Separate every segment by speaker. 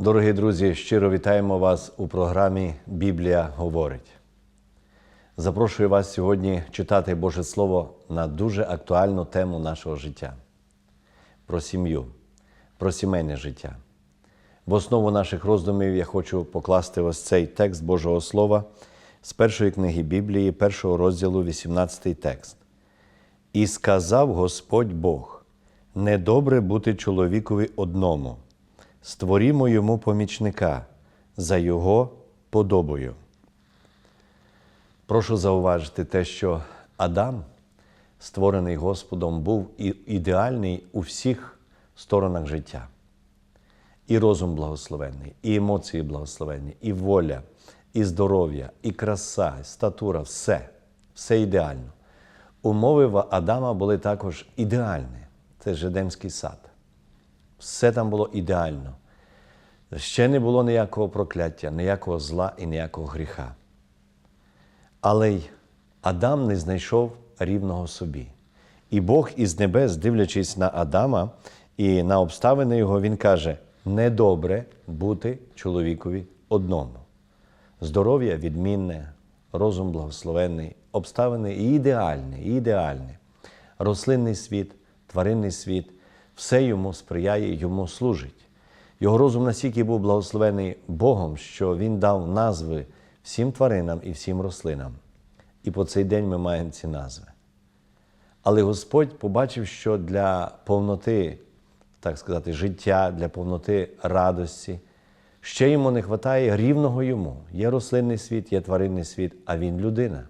Speaker 1: Дорогі друзі, щиро вітаємо вас у програмі Біблія говорить. Запрошую вас сьогодні читати Боже Слово на дуже актуальну тему нашого життя про сім'ю, про сімейне життя. В основу наших роздумів я хочу покласти ось цей текст Божого Слова з першої книги Біблії, першого розділу, 18 текст. І сказав Господь Бог: недобре бути чоловікові одному, створімо йому помічника за його подобою. Прошу зауважити те, що Адам, створений Господом, був ідеальний у всіх сторонах життя. І розум благословенний, і емоції благословенні, і воля, і здоров'я, і краса, і статура все, все ідеально. Умови Адама були також ідеальні. Це ж Едемський сад. Все там було ідеально. Ще не було ніякого прокляття, ніякого зла і ніякого гріха. Але й Адам не знайшов рівного собі. І Бог із небес, дивлячись на Адама і на обставини його, він каже: недобре бути чоловікові одному. Здоров'я відмінне, розум благословенний, обставини ідеальні, ідеальні. Рослинний світ, тваринний світ, все йому сприяє, йому служить. Його розум настільки був благословений Богом, що він дав назви всім тваринам і всім рослинам. І по цей день ми маємо ці назви. Але Господь побачив, що для повноти, так сказати, життя, для повноти радості, ще йому не вистачає рівного йому. Є рослинний світ, є тваринний світ, а він людина.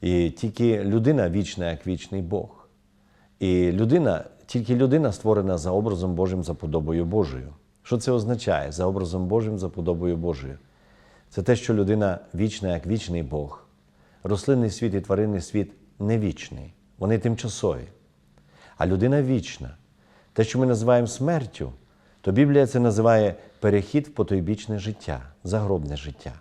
Speaker 1: І тільки людина вічна, як вічний Бог. І людина, тільки людина створена за образом Божим, за подобою Божою. Що це означає? За образом Божим, за подобою Божою. Це те, що людина вічна, як вічний Бог. Рослинний світ і тваринний світ не вічний, вони тимчасові. А людина вічна. Те, що ми називаємо смертю, то Біблія це називає перехід в потойбічне життя, загробне життя.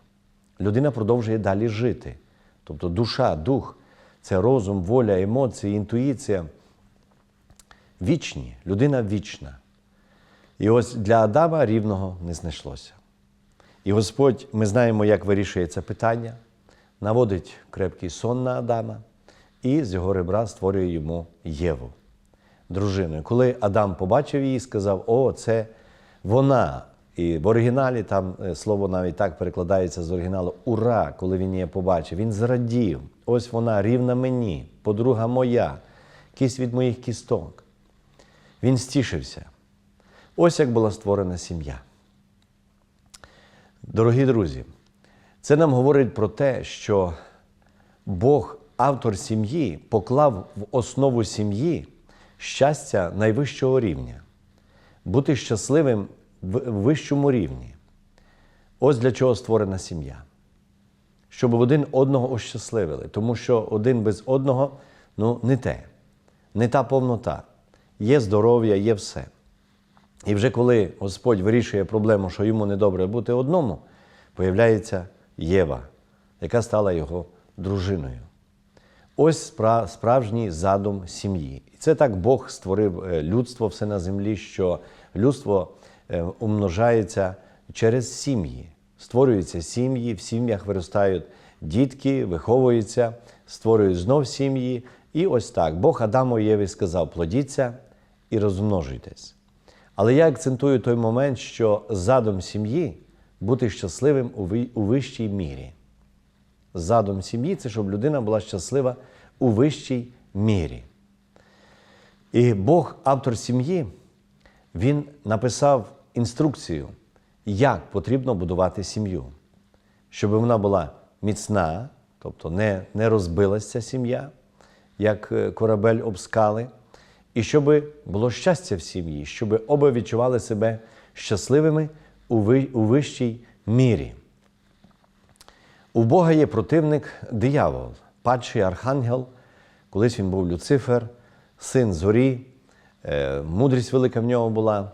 Speaker 1: Людина продовжує далі жити. Тобто душа, дух це розум, воля, емоції, інтуїція. Вічні, людина вічна. І ось для Адама рівного не знайшлося. І Господь, ми знаємо, як вирішує це питання, наводить крепкий сон на Адама і з його ребра створює йому Єву, дружиною. Коли Адам побачив її, сказав: О, це вона. І в оригіналі там е, слово навіть так перекладається з оригіналу Ура, коли він її побачив. Він зрадів. Ось вона рівна мені, подруга моя, кість від моїх кісток. Він стішився. Ось як була створена сім'я. Дорогі друзі, це нам говорить про те, що Бог, автор сім'ї, поклав в основу сім'ї щастя найвищого рівня, бути щасливим в вищому рівні. Ось для чого створена сім'я. Щоб один одного ощасливили, тому що один без одного ну, не те, не та повнота. Є здоров'я, є все. І вже коли Господь вирішує проблему, що йому недобре бути одному, появляється Єва, яка стала його дружиною. Ось справжній задум сім'ї. І це так Бог створив е, людство все на землі, що людство е, умножається через сім'ї. Створюються сім'ї, в сім'ях виростають дітки, виховуються, створюють знов сім'ї. І ось так Бог Адаму Єві сказав: плодіться і розмножуйтесь. Але я акцентую той момент, що задум сім'ї бути щасливим у вищій мірі. Задум сім'ї це щоб людина була щаслива у вищій мірі. І Бог, автор сім'ї, він написав інструкцію, як потрібно будувати сім'ю, щоб вона була міцна, тобто не, не розбилася сім'я, як е, корабель об скали, і щоб було щастя в сім'ї, щоб оба відчували себе щасливими у ви- у вищій мірі. У Бога є противник диявол, падший архангел, колись він був Люцифер, син зорі, е, мудрість велика в нього була.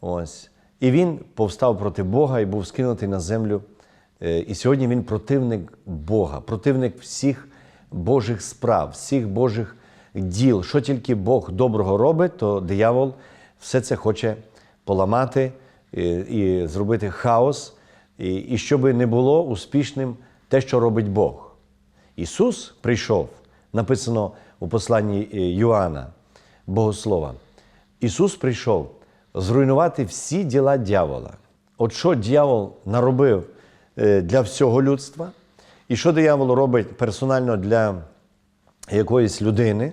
Speaker 1: Ось. І він повстав проти Бога і був скинутий на землю. Е, І сьогодні він противник Бога, противник всіх Божих справ, всіх Божих діл. Що тільки Бог доброго робить, то диявол все це хоче поламати і, і зробити хаос, і, і щоб не було успішним те, що робить Бог. Ісус прийшов, написано у посланні е, Йоанна, Богослова. Ісус прийшов зруйнувати всі діла дьявола. От що дьявол наробив е, для всього людства, і що диявол робить персонально для якоїсь людини,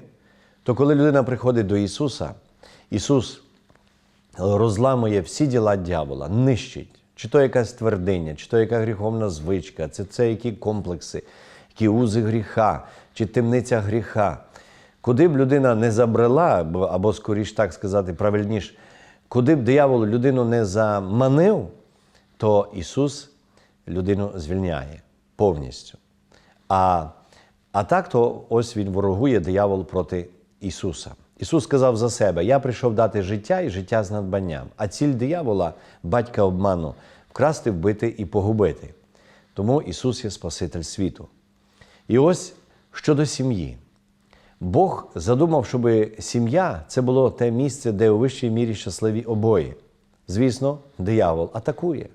Speaker 1: то коли людина приходить до Ісуса, Ісус розламує всі діла дьявола, нищить. Чи то якась твердиня, чи то яка гріховна звичка, це, це які комплекси, які узи гріха, чи темниця гріха. Куди б людина не забрела, або скоріш так сказати, правильніше, куди б диявол людину не заманив, то Ісус людину звільняє повністю. А, а так то ось він ворогує диявол проти Ісуса. Ісус сказав за себе: Я прийшов дати життя і життя з надбанням. А ціль диявола, батька обману, вкрасти, вбити і погубити. Тому Ісус є Спаситель світу. І ось щодо сім'ї. Бог задумав, щоб сім'я це було те місце, де у вищій мірі щасливі обоє. Звісно, диявол атакує.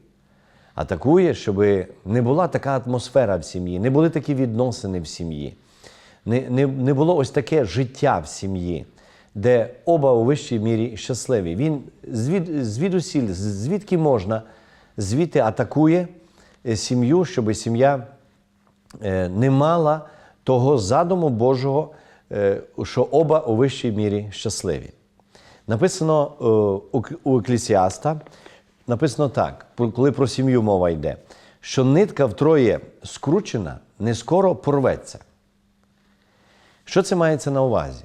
Speaker 1: Атакує, щоб не була така атмосфера в сім'ї, не були такі відносини в сім'ї, не, не, не було ось таке життя в сім'ї, де оба у вищій мірі щасливі. Він звід, звідусіль, звідки можна, звідти атакує е, сім'ю, щоб сім'я е, не мала того задуму Божого, е, що оба у вищій мірі щасливі. Написано у- Еклісіаста, написано так, коли про сім'ю мова йде, що нитка втроє скручена, не скоро порветься. Що це мається на увазі?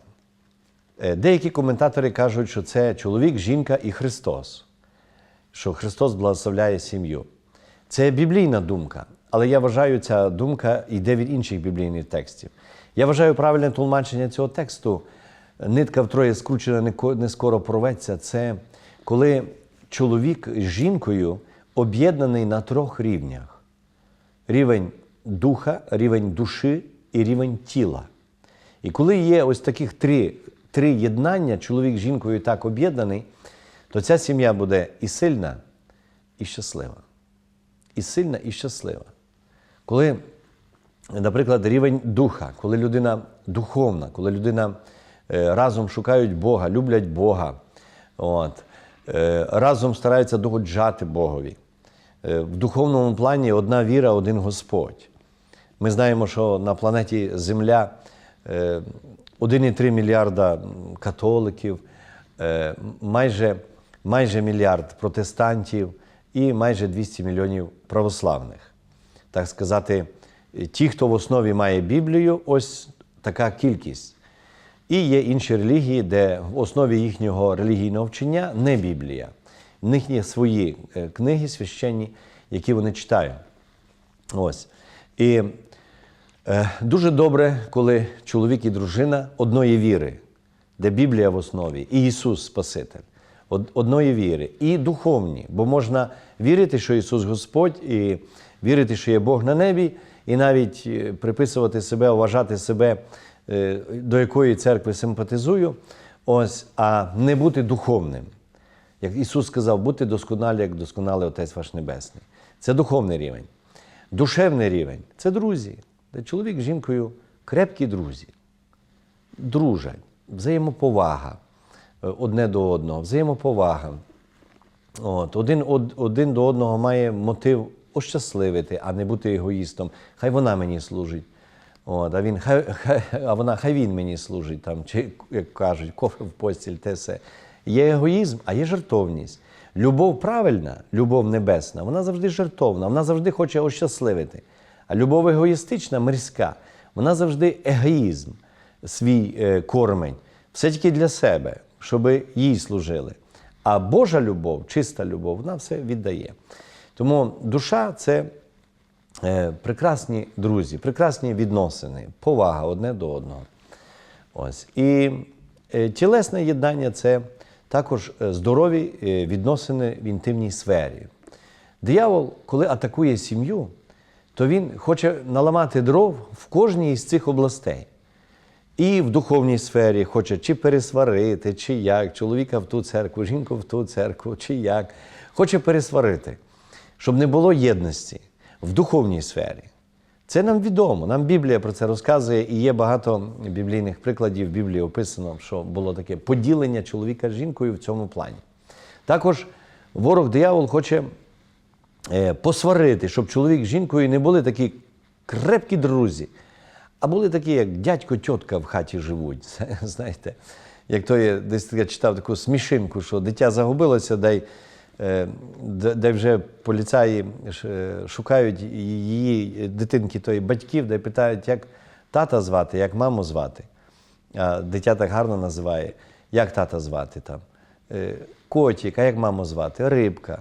Speaker 1: Е, Деякі коментатори кажуть, що це чоловік, жінка і Христос, що Христос благословляє сім'ю. Це біблійна думка, але я вважаю, ця думка йде від інших біблійних текстів. Я вважаю правильне тлумачення цього тексту. Нитка втроє скручена, не скоро порветься. Це коли чоловік з жінкою об'єднаний на трьох рівнях: рівень духа, рівень душі і рівень тіла. І коли є ось таких три, три єднання, чоловік з жінкою так об'єднаний, то ця сім'я буде і сильна, і щаслива. І сильна, і щаслива. Коли, наприклад, рівень духа, коли людина духовна, коли людина е, разом шукають Бога, люблять Бога, от, е, разом стараються догоджати Богові. Е, В духовному плані одна віра, один Господь. Ми знаємо, що на планеті Земля 1,3 мільярда католиків, е, майже, майже мільярд протестантів і майже 200 мільйонів православних. Так сказати, ті, хто в основі має Біблію, ось така кількість. І є інші релігії, де в основі їхнього релігійного вчення не Біблія. В них є свої е, книги священні, які вони читають. Ось. І е, дуже добре, коли чоловік і дружина одної віри, де Біблія в основі, і Ісус Спаситель, одної віри, і духовні, бо можна вірити, що Ісус Господь, і вірити, що є Бог на небі, і навіть е, приписувати себе, вважати себе, е, до якої церкви симпатизую, ось, а не бути духовним. Як Ісус сказав, будьте досконалі, як досконалий Отець ваш Небесний. Це духовний рівень. Душевний рівень це друзі, де чоловік з жінкою крепкі друзі, дружать, взаємоповага е, одне до одного, взаємоповага. От, один, од- один до одного має мотив ощасливити, а не бути егоїстом. Хай вона мені служить. От, а, він, хай, хай, а вона, хай він мені служить, там, чи, як кажуть, кофе в постіль, те все. Є егоїзм, а є жертовність. Любов правильна, любов небесна, вона завжди жертовна, вона завжди хоче ощасливити. А любов егоїстична, мирська, вона завжди егоїзм свій е, кормень. Все тільки для себе, щоб їй служили. А Божа любов, чиста любов, вона все віддає. Тому душа це е, прекрасні друзі, прекрасні відносини, повага одне до одного. Ось. І е, тілесне єднання це також здорові відносини в інтимній сфері. Диявол, коли атакує сім'ю, то він хоче наламати дров в кожній із цих областей. І в духовній сфері хоче чи пересварити, чи як, чоловіка в ту церкву, жінку в ту церкву, чи як. Хоче пересварити, щоб не було єдності в духовній сфері. Це нам відомо. Нам Біблія про це розказує, і є багато біблійних прикладів. В Біблії описано, що було таке поділення чоловіка з жінкою в цьому плані. Також ворог диявол хоче посварити, щоб чоловік з жінкою не були такі крепкі друзі, а були такі, як дядько, тітка в хаті живуть. Знаєте, як то я десь я читав таку смішинку, що дитя загубилося, дай, е, де вже поліцаї е, шукають її дитинки, тої батьків, де питають, як тата звати, як маму звати. А дитя так гарно називає, як тата звати там. Е, Котик, а як маму звати? Рибка.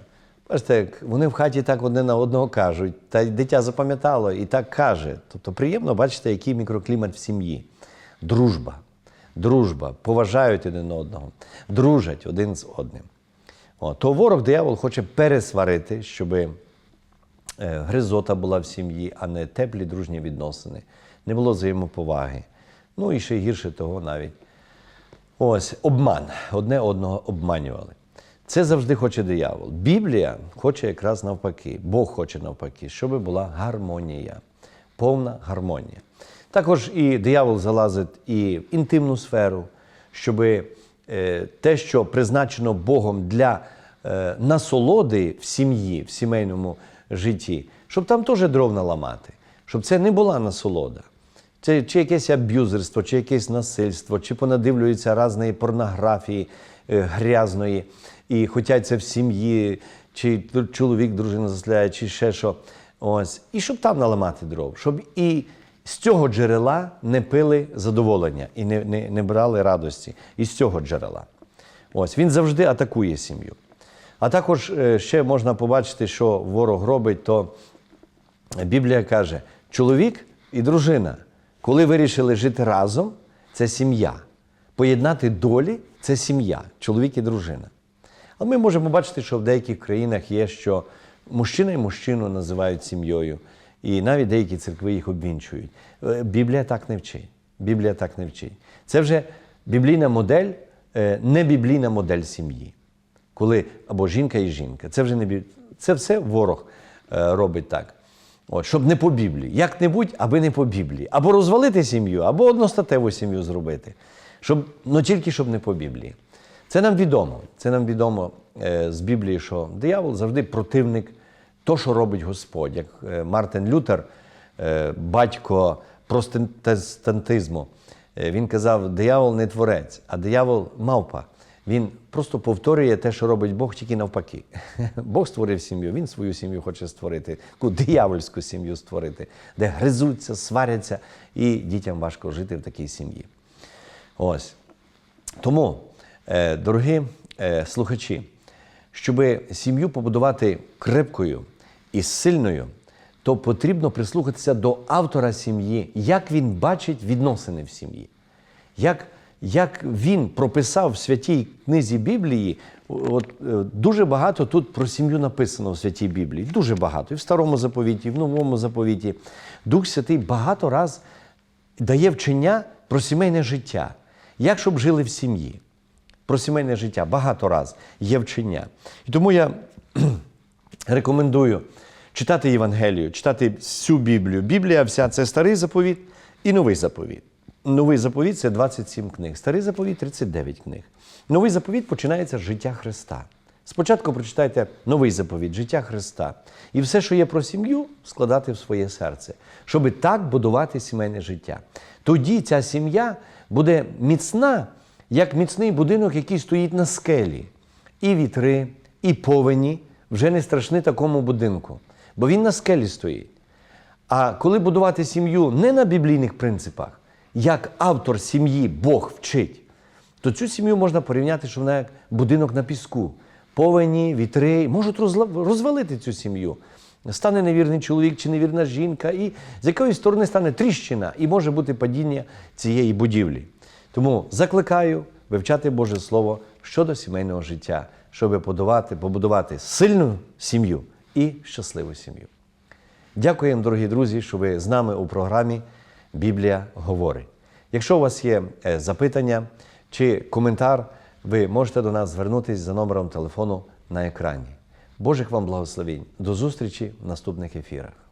Speaker 1: Бачите, вони в хаті так одне на одного кажуть, та дитя запам'ятало і так каже. Тобто приємно бачите, який мікроклімат в сім'ї. Дружба. Дружба, поважають один одного, дружать один з одним. О, то ворог диявол хоче пересварити, щоб гризота була в сім'ї, а не теплі дружні відносини, не було взаємоповаги. Ну і ще гірше того навіть. Ось обман. Одне одного обманювали. Це завжди хоче диявол. Біблія хоче якраз навпаки, Бог хоче навпаки, щоб була гармонія, повна гармонія. Також і диявол залазить і в інтимну сферу, щоб е, те, що призначено Богом для е, насолоди в сім'ї, в сімейному житті, щоб там теж дров наламати, щоб це не була насолода. Це чи якесь аб'юзерство, чи якесь насильство, чи понадивлюються різної порнографії е, грязної, і хочуть це в сім'ї, чи чоловік дружину заслляє, чи ще що. Ось. І щоб там наламати дров, щоб і з цього джерела не пили задоволення і не, не, не брали радості. Із цього джерела. Ось він завжди атакує сім'ю. А також е, ще можна побачити, що ворог робить, то Біблія каже: чоловік і дружина, коли вирішили жити разом, це сім'я. Поєднати долі це сім'я, чоловік і дружина. А ми можемо бачити, що в деяких країнах є, що мужчина і мужчину називають сім'єю, і навіть деякі церкви їх обвінчують. Е, Біблія так не вчить. Біблія так не вчить. Це вже біблійна модель, е, не біблійна модель сім'ї. Коли або жінка і жінка. Це вже не бі... Це все ворог е, робить так. От, щоб не по Біблії. Як-небудь, аби не по Біблії. Або розвалити сім'ю, або одностатеву сім'ю зробити. Щоб, ну тільки щоб не по Біблії. Це нам відомо. Це нам відомо е, з Біблії, що диявол завжди противник то, що робить Господь. Як е, Мартин Лютер, е, батько протестантизму, е, він казав: диявол не творець, а диявол мавпа. Він просто повторює те, що робить Бог, тільки навпаки. Бог створив сім'ю, він свою сім'ю хоче створити, таку диявольську сім'ю створити, де гризуться, сваряться, і дітям важко жити в такій сім'ї. Ось. Тому, дорогі е, слухачі, щоб сім'ю побудувати крепкою і сильною, то потрібно прислухатися до автора сім'ї, як він бачить відносини в сім'ї. Як як він прописав в святій книзі Біблії, от е, дуже багато тут про сім'ю написано в святій Біблії. Дуже багато. І в старому заповіті, і в новому заповіті. Дух Святий багато раз дає вчення про сімейне життя, як щоб жили в сім'ї. Про сімейне життя багато раз є вчення. І тому я рекомендую читати Євангелію, читати всю Біблію. Біблія вся це старий заповіт і новий заповіт. Новий заповіт це 27 книг, старий заповіт 39 книг. Новий заповіт починається з життя Христа. Спочатку прочитайте новий заповіт, життя Христа. І все, що є про сім'ю, складати в своє серце, щоб так будувати сімейне життя. Тоді ця сім'я буде міцна, як міцний будинок, який стоїть на скелі. І вітри, і повені вже не страшні такому будинку, бо він на скелі стоїть. А коли будувати сім'ю не на біблійних принципах, як автор сім'ї Бог вчить, то цю сім'ю можна порівняти, що вона як будинок на піску. Повені, вітри можуть розвалити цю сім'ю. Стане невірний чоловік чи невірна жінка, і з якоїсь сторони стане тріщина, і може бути падіння цієї будівлі. Тому закликаю вивчати Боже Слово щодо сімейного життя, щоб побудувати, побудувати сильну сім'ю і щасливу сім'ю. Дякуємо, дорогі друзі, що ви з нами у програмі Біблія говорить. Якщо у вас є е, запитання чи коментар, ви можете до нас звернутися за номером телефону на екрані. Божих вам благословінь. До зустрічі в наступних ефірах.